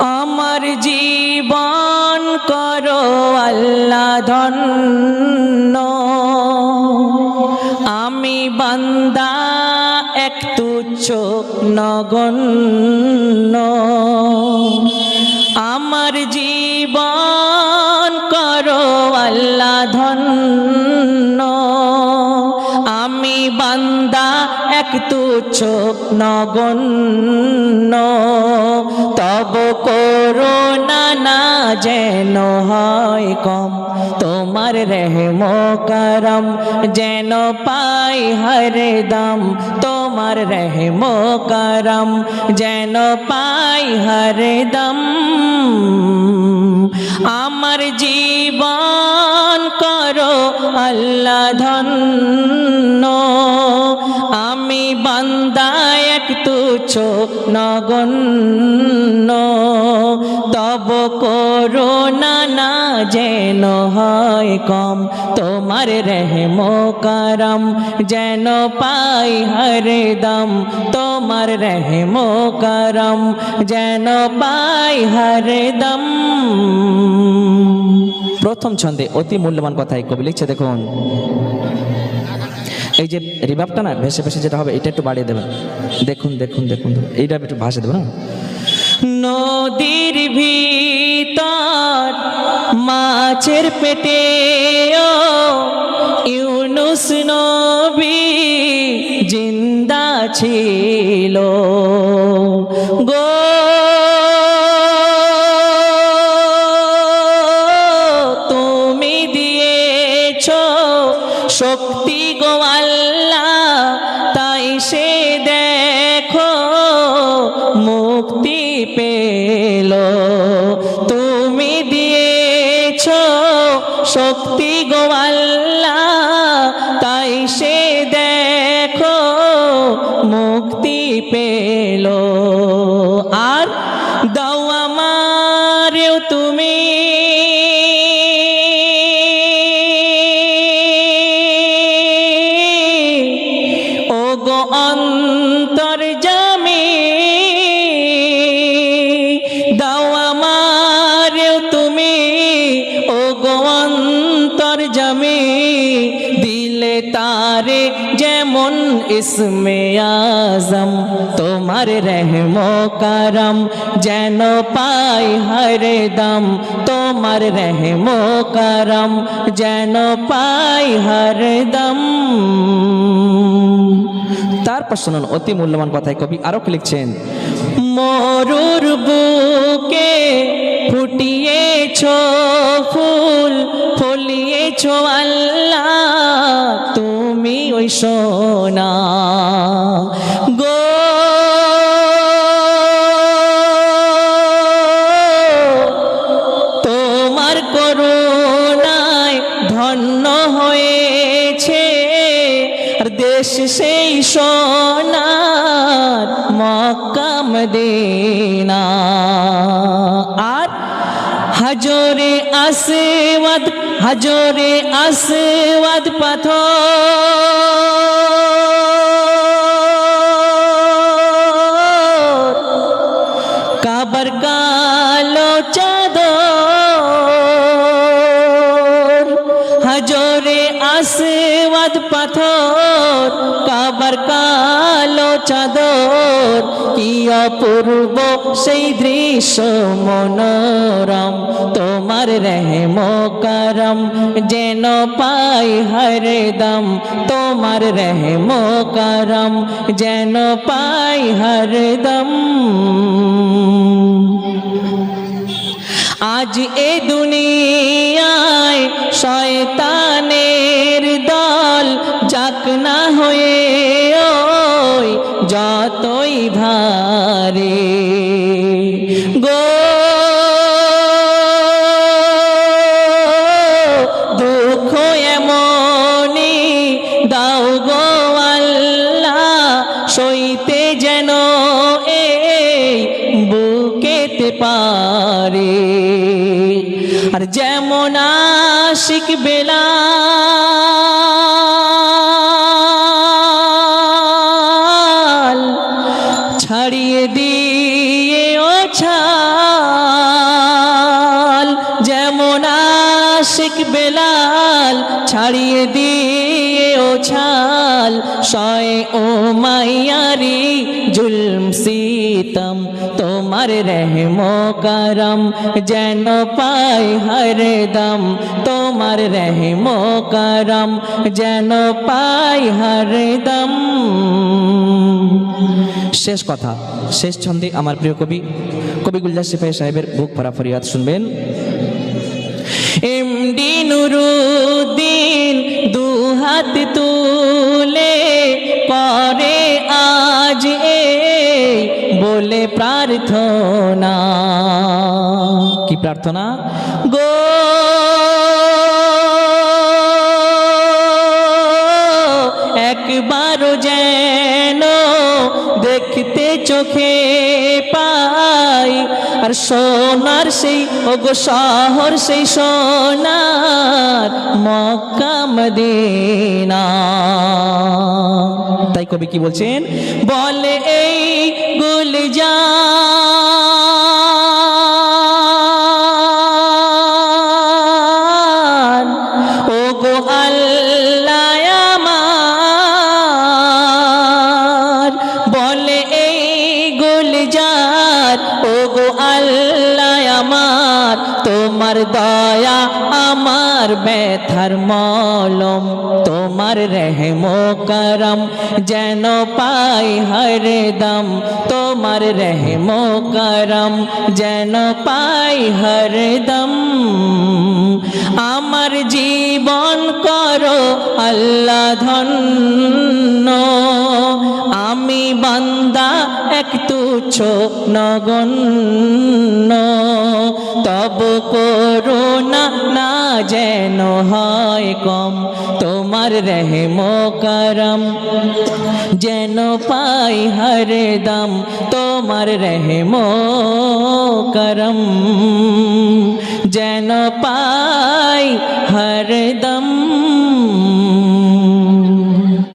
আমার জীবন করো আল্লাহ ধন্য। আমি বান্দা এক তুচ্ছ নগণ্য। তুচ্ছ নগণ্য, তব করোনা না যেন হয় কম। তোমার রেহম করম যেন পাই হরদম তোমার রেহম করম যেন পাই হরদম আমার জীবন করো আল্লাহ ধন্য তুচ্ছ নগণ্য, তব করোনা না যেন হয় কম। তোমার রেহম করম যেন পাই হরদম তোমার রেহম করম যেন পাই হরদম প্রথম ছন্দে অতি মূল্যবান কথাই কবি লিখছে, দেখুন। এই যে রিভাবটা না, ভেসে ভেসে যেটা হবে, এটা একটু বাড়িয়ে দেবেন। দেখুন দেখুন দেখুন। এইটা একটু ভাসে দেবেন না নদীর ভিতর মাছের পেটে ইউনুস নবী জিন্দা ছিল শক্তি গো আল্লাহ, তাই সে দেখো মুক্তি পেল। তুমি দিয়েছ শক্তি গো আল্লাহ, তাই সে দেখো মুক্তি পেল। আর দাও আমারেও তুমি যেমন ইসমে আজম, তোমার রহম করম যেন পাই হরদম তোমার রহম করম যেন পাই হরদম তারপর শুনুন, অতি মূল্যবান কথায় কবি আরও লিখছেন? মরুর বুকে ফুটিয়েছ ফুল ফলিয়েছ আল্লাহ, তুমি ওই সোনা। গো, তোমার করুণায় ধন্য হয়েছে, আর দেশ সেই সোনার মক্কাম দেনা আর হাজরে আসওয়াদ হাজরে আসওয়াদ পাথর কাবার কালো চাদর, কি অপূর্ব সেই দৃশ্য মনোরম। তোমার রহম করম যেন পাই হরদম তোমার রহম করম যেন পাই হরদম আজ এ দুনিয়ায় শয়তানের দল যাক না হয়ে एक बेला ছাড়িয়ে দিয়ে ও ছাল শয় ও মাইয়ারি জুলম সিতম, তোমার রহম করম যেন পাই হরদম তোমার রহম করম যেন পাই হরদম শেষ কথা, শেষ ছন্দে আমার প্রিয় কবি কবি গুলজার সিপাহী সাহেবের বুক ভরা ফরিয়াদ শুনবেন। নুরুদ্দিন দু হাত তুলে করে আজ এ বলে প্রার্থনা। কি প্রার্থনা? গো একবার যেন দেখতে চোখে পাই। আর সোনার সেই, ওগো শহর সেই সোনার মক্কা মদিনা। তাই কবি কি বলছেন? বলে এই গুলজা গুলজার ও গো আল্লাহ আমার, তোমার দয়া, আমার ব্যথার মলম, তোমার রেহম করম যেন পাই হরদম তোমার রেহম করম যেন পাই হরদম আমার জীবন করো আল্লাহ ধন্য বান্দা, এক তুচ্ছ নগণ্য। তব করুণা না যেন হয় কম। তোমার রহম করম। যেন পাই হরদম তোমার রহম করম। যেন পাই হরদম